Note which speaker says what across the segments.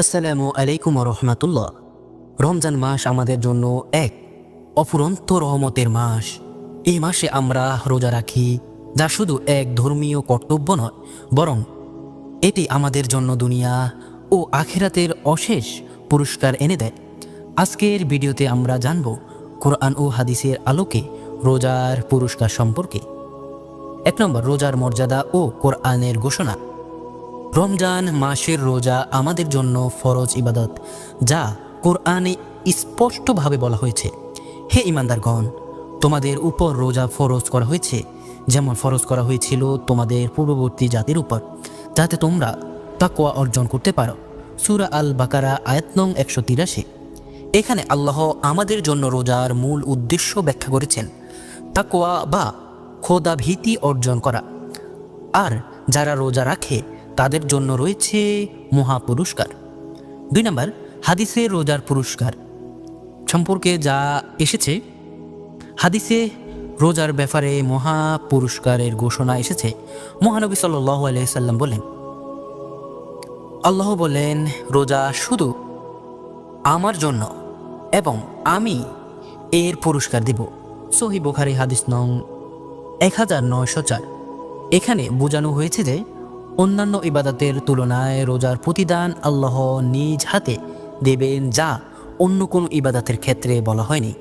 Speaker 1: আসসালামু আলাইকুম রহমাতুল্লাহ। রমজান মাস আমাদের জন্য এক অফুরন্ত রহমতের মাস। এই মাসে আমরা রোজা রাখি, যা শুধু এক ধর্মীয় কর্তব্য নয়, বরং এটি আমাদের জন্য দুনিয়া ও আখেরাতের অশেষ পুরস্কার এনে দেয়। আজকের ভিডিওতে আমরা জানব কোরআন ও হাদিসের আলোকে রোজার পুরস্কার সম্পর্কে। এক নম্বর, রোজার মর্যাদা ও কোরআনের ঘোষণা। রমজান মাসের রোজা আমাদের জন্য ফরজ ইবাদত, যা কোরআনে স্পষ্টভাবে বলা হয়েছে। হে ইমানদারগণ, তোমাদের উপর রোজা ফরজ করা হয়েছে, যেমন ফরজ করা হয়েছিল তোমাদের পূর্ববর্তী জাতির উপর, যাতে তোমরা তাকোয়া অর্জন করতে পারো। সুরা আল বাকারা আয়াত নং একশো তিরাশি। এখানে আল্লাহ আমাদের জন্য রোজার মূল উদ্দেশ্য ব্যাখ্যা করেছেন তাকোয়া বা খোদা ভীতি অর্জন করা। আর যারা রোজা রাখে তাদের জন্য রয়েছে মহা পুরস্কার দুই নম্বর, হাদিসে রোজার পুরস্কার। সম্পর্কে যা এসেছে, হাদিসে রোজার ব্যাপারে মহা পুরস্কারের ঘোষণা এসেছে। মহানবী সাল্লাহ আলাইসাল্লাম বলেন, আল্লাহ বলেন, রোজা শুধু আমার জন্য এবং আমি এর পুরস্কার দিব। সহি বুখারি হাদিস নং এক হাজার নয়শো চার। এখানে বোঝানো হয়েছে যে অন্যান্য ইবাদতের তুলনায় রোজার প্রতিদান আল্লাহ নিজ হাতে দেবেন যা অন্য কোনো ইবাদতের ক্ষেত্রে বলা হয়নি।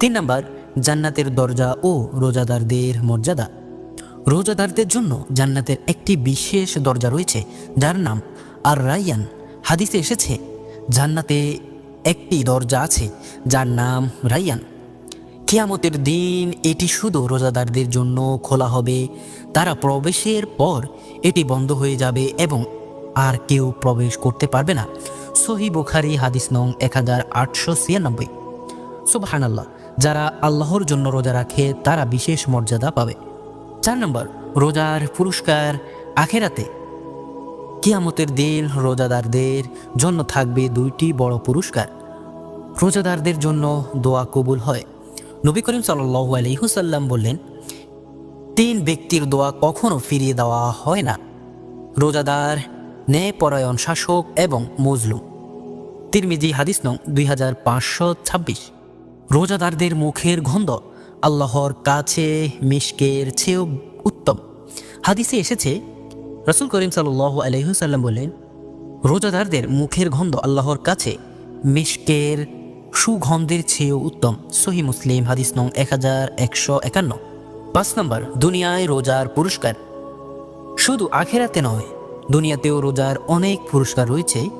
Speaker 1: তিন নম্বর, জান্নাতের দরজা ও রোজাদারদের মর্যাদা। রোজাদারদের জন্য জান্নাতের একটি বিশেষ দরজা রয়েছে, যার নাম আর রাইয়ান হাদিসে এসেছে, জান্নাতে একটি দরজা আছে, যার নাম রাইয়ান কিয়ামতের দিন এটি শুধু রোজাদারদের জন্য খোলা হবে। তারা প্রবেশের পর এটি বন্ধ হয়ে যাবে এবং আর কেউ প্রবেশ করতে পারবে না। সহি বুখারি হাদিস নং এক হাজার আটশো ছিয়ানব্বই। সুবাহান আল্লাহ যারা আল্লাহর জন্য রোজা রাখে, তারা বিশেষ মর্যাদা পাবে। চার নম্বর, রোজার পুরস্কার আখেরাতে। কিয়ামতের দিন রোজাদারদের জন্য থাকবে দুইটি বড় পুরস্কার। রোজাদারদের জন্য দোয়া কবুল হয়। নবী করিম সাল্লু আলহিহুসাল্লাম বললেন, তিন ব্যক্তির দোয়া কখনো ফিরিয়ে দেওয়া হয় না। রোজাদার, ন্যায়পরায়ণ শাসক এবং মজলুম। তিরমিজি হাদিস নং দুই হাজার পাঁচশো ছাব্বিশ। রোজাদারদের মুখের গন্ধ আল্লাহর কাছে মিশকের চেয়েও উত্তম। হাদিসে এসেছে, রসুল করিম সাল্লাহ আলহিহুসাল্লাম বললেন, রোজাদারদের মুখের গন্ধ আল্লাহর কাছে মিশকের সুগন্ধের চেয়েও উত্তম। সহি মুসলিম, হাদিস নং এক হাজার একশো একান্ন। পাঁচ নম্বর, দুনিয়ায় রোজার পুরস্কার। শুধু আখেরাতে নয়, দুনিয়াতেও রোজার অনেক পুরস্কার রয়েছে।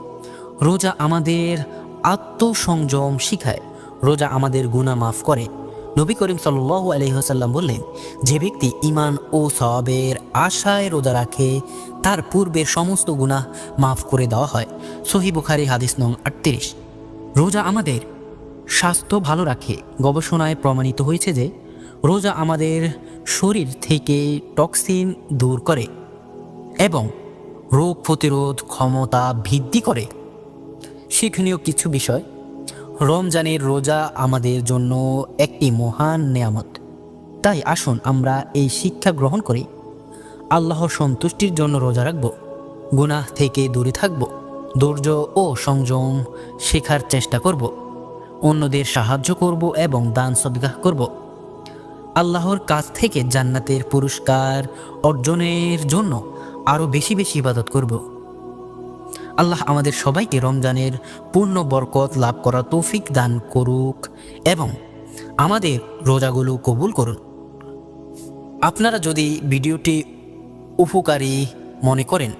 Speaker 1: রোজা আমাদের আত্মসংযম শিখায়, রোজা আমাদের গুণা মাফ করে। নবী করিম সাল্লাহ আলহিহাসাল্লাম বললেন, যে ব্যক্তি ইমান ও সবাবের আশায় রোজা রাখে, তার পূর্বের সমস্ত গুণা মাফ করে দেওয়া হয়। সহি বুখারি, হাদিস নং আটত্রিশ। রোজা আমাদের স্বাস্থ্য ভালো রাখে। গবেষণায় প্রমাণিত হয়েছে যে, রোজা আমাদের শরীর থেকে টক্সিন দূর করে এবং রোগ প্রতিরোধ ক্ষমতা বৃদ্ধি করে। শিক্ষণীয় কিছু বিষয়। রমজানের রোজা আমাদের জন্য একটি মহান নেয়ামত। তাই আসুন আমরা এই শিক্ষা গ্রহণ করি। আল্লাহর সন্তুষ্টির জন্য রোজা রাখব, গুনাহ থেকে দূরে থাকব, ধৈর্য ও সংযম শেখার চেষ্টা করব। অন্যদের সাহায্য করব এবং দান সদগাহ করব। আল্লাহর কাছ থেকে জান্নাতের পুরস্কার অর্জনের জন্য আরও বেশি বেশি ইবাদত করব। আল্লাহ আমাদের সবাইকে রমজানের পূর্ণ বরকত লাভ করা তৌফিক দান করুক এবং আমাদের রোজাগুলো কবুল করুন। আপনারা যদি ভিডিওটি উপকারী মনে করেন,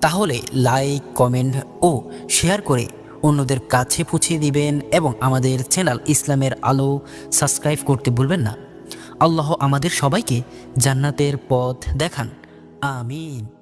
Speaker 1: তাহলে লাইক, কমেন্ট ও শেয়ার করে অন্যদের কাছে পৌঁছে দিবেন এবং আমাদের চ্যানেল ইসলামের আলো সাবস্ক্রাইব করতে ভুলবেন না। আল্লাহ আমাদের সবাইকে জান্নাতের পথ দেখান। আমিন।